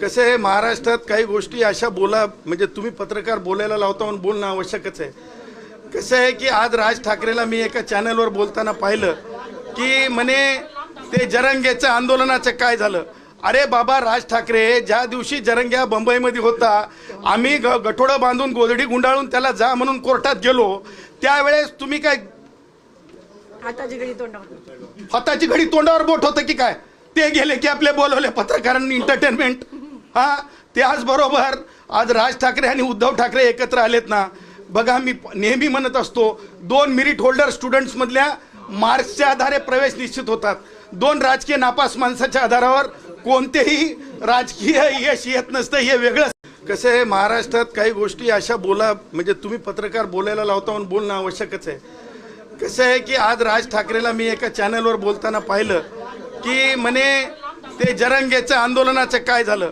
कसं आहे महाराष्ट्रात काही गोष्टी अशा बोला म्हणजे तुम्ही पत्रकार बोलायला लावता म्हणून बोलणं आवश्यकच आहे. कसं आहे की आज राज ठाकरेला मी एका चॅनलवर बोलताना पाहिलं की म्हणे ते जरंगेचं आंदोलनाचं काय झालं? अरे बाबा राज ठाकरे ज्या दिवशी जरंग्या बंबईमध्ये होता आम्ही ग गठोडं बांधून गोधडी गुंडाळून त्याला जा म्हणून कोर्टात गेलो त्यावेळेस तुम्ही काय हाताची घडी तोंडावर. हाताची घडी तोंडावर बोट होतं की काय? ते गेले की आपले बोलवले पत्रकारांनी एंटरटेनमेंट हा त्याचबरोबर आज राज ठाकरे आणि उद्धव ठाकरे एकत्र आलेत ना. बघा मी नेहमी म्हणत असतो दोन मिरिट होल्डर स्टुडंट्समधल्या मार्क्सच्या आधारे प्रवेश निश्चित होतात. दोन राजकीय नापास माणसाच्या आधारावर कोणतेही राजकीय यश येत नसतं हे वेगळं. कसं आहे महाराष्ट्रात काही गोष्टी अशा बोला म्हणजे तुम्ही पत्रकार बोलायला लावता म्हणून बोलणं आवश्यकच आहे. कसं आहे की आज राज ठाकरेला मी एका चॅनलवर बोलताना पाहिलं की म्हणे ते जरंगेचं आंदोलनाचं काय झालं?